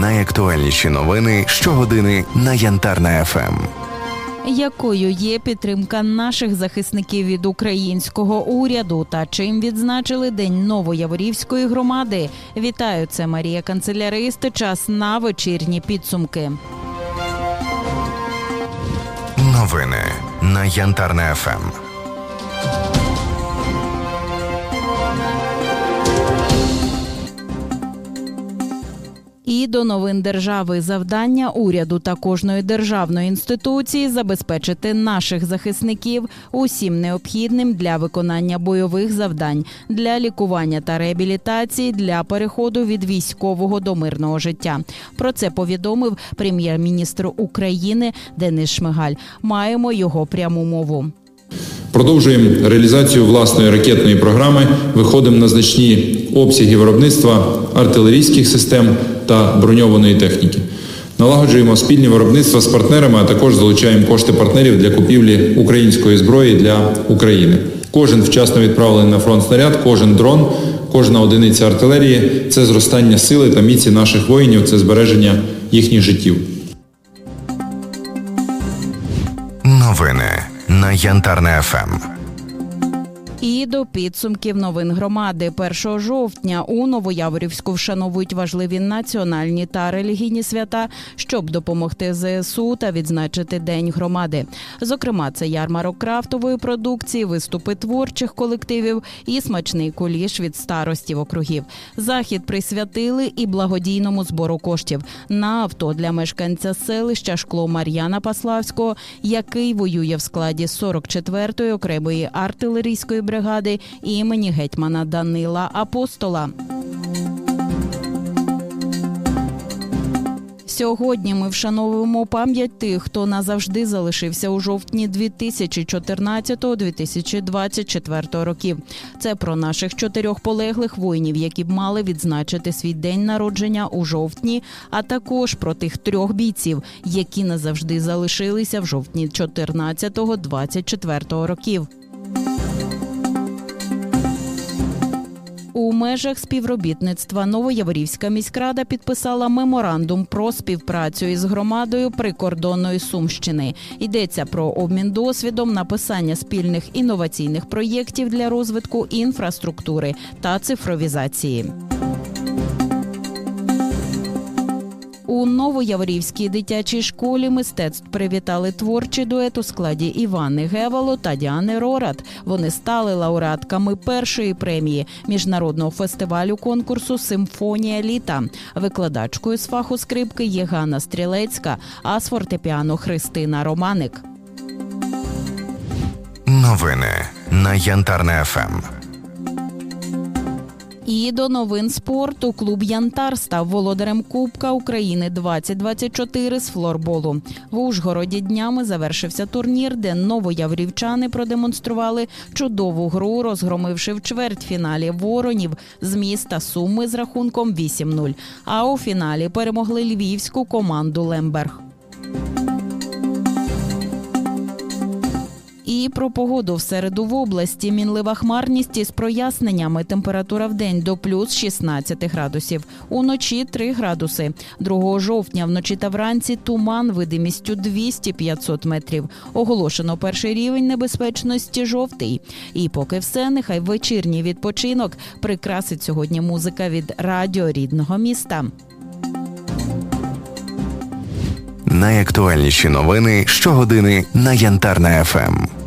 Найактуальніші новини щогодини на Янтарна ФМ. Якою є підтримка наших захисників від українського уряду та чим відзначили День Новояворівської громади? Вітаю, це Марія Канцелярист. Час на вечірні підсумки. Новини на Янтарна ФМ. І до новин держави завдання уряду та кожної державної інституції забезпечити наших захисників усім необхідним для виконання бойових завдань, для лікування та реабілітації, для переходу від військового до мирного життя. Про це повідомив прем'єр-міністр України Денис Шмигаль. Маємо його пряму мову. Продовжуємо реалізацію власної ракетної програми. Виходимо на значні обсяги виробництва артилерійських систем та броньованої техніки. Налагоджуємо спільні виробництва з партнерами, а також залучаємо кошти партнерів для купівлі української зброї для України. Кожен вчасно відправлений на фронт снаряд, кожен дрон, кожна одиниця артилерії це зростання сили та міці наших воїнів, це збереження їхніх життів. Новини на Янтарна ФМ. І до підсумків новин громади 1 жовтня у Новояворівську вшановують важливі національні та релігійні свята, щоб допомогти ЗСУ та відзначити День громади. Зокрема, це ярмарок крафтової продукції, виступи творчих колективів і смачний куліш від старостів округів. Захід присвятили і благодійному збору коштів на авто для мешканця селища Шкло Мар'яна Паславського, який воює в складі 44-ї окремої артилерійської бригади імені гетьмана Данила Апостола. Сьогодні ми вшановуємо пам'ять тих, хто назавжди залишився у жовтні 2014-2024 років. Це про наших чотирьох полеглих воїнів, які б мали відзначити свій день народження у жовтні, а також про тих трьох бійців, які назавжди залишилися в жовтні 14-24 років. Межах співробітництва Новояворівська міськрада підписала меморандум про співпрацю із громадою прикордонної Сумщини. Йдеться про обмін досвідом, написання спільних інноваційних проєктів для розвитку інфраструктури та цифровізації. У Новояворівській дитячій школі мистецтв привітали творчий дует у складі Івани Гевало та Діани Рорат. Вони стали лауреатками першої премії міжнародного фестивалю конкурсу Симфонія літа. Викладачкою з фаху скрипки є Ганна Стрілецька, а з фортепіано Христина Романик. Новини на Янтарна ФМ. І до новин спорту клуб Янтар став володарем Кубка України 2024 з флорболу. В Ужгороді днями завершився турнір, де новояврівчани продемонстрували чудову гру, розгромивши в чвертьфіналі воронів з міста Суми з рахунком 8-0. А у фіналі перемогли львівську команду Лемберг. І про погоду в середу в області мінлива хмарність із проясненнями. Температура в день до плюс 16 градусів. Уночі 3 градуси. 2 жовтня вночі та вранці туман видимістю 200-500 метрів. Оголошено перший рівень небезпечності жовтий. І поки все, нехай вечірній відпочинок прикрасить сьогодні музика від радіо рідного міста. Найактуальніші новини щогодини на Янтарна ФМ.